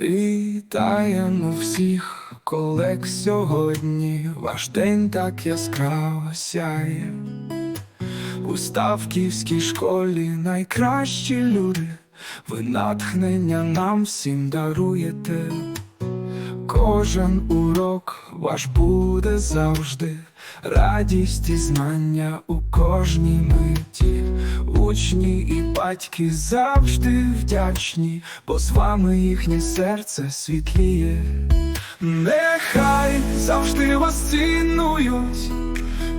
Вітаємо всіх колег сьогодні. Ваш день так яскраво сяє. У Ставківській школі найкращі люди. Ви натхнення нам всім даруєте. Кожен урок ваш буде завжди, радість і знання у кожній миті. Учні і батьки завжди вдячні, бо з вами їхнє серце світліє. Нехай завжди вас цінують,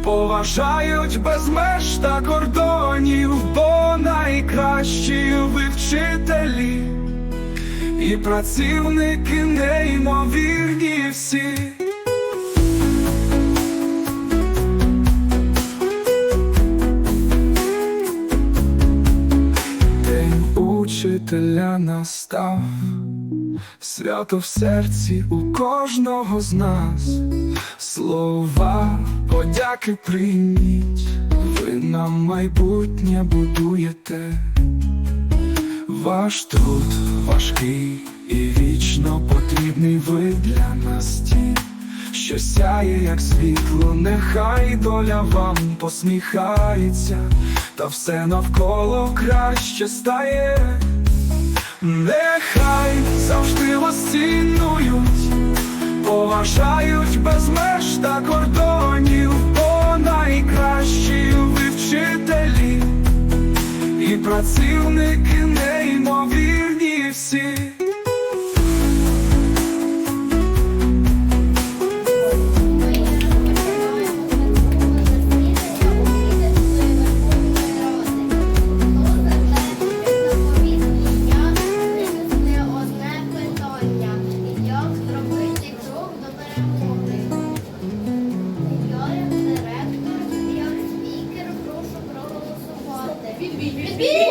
поважають без меж та кордонів, бо найкращі ви вчителі. І працівники неймовірні всі. Учителя настав, свято в серці у кожного з нас. Слова подяки прийміть, ви нам майбутнє будуєте. Ваш труд важкий і вічно потрібний ви для нас ті, що сяє, як світло, нехай доля вам посміхається, та все навколо краще стає, нехай завжди вас цінують, поважають без меж та кордонів, бо найкращі вчителі. І працівники неймовірні всі. як директор, я як спікер, прошу проголосувати. Відбій!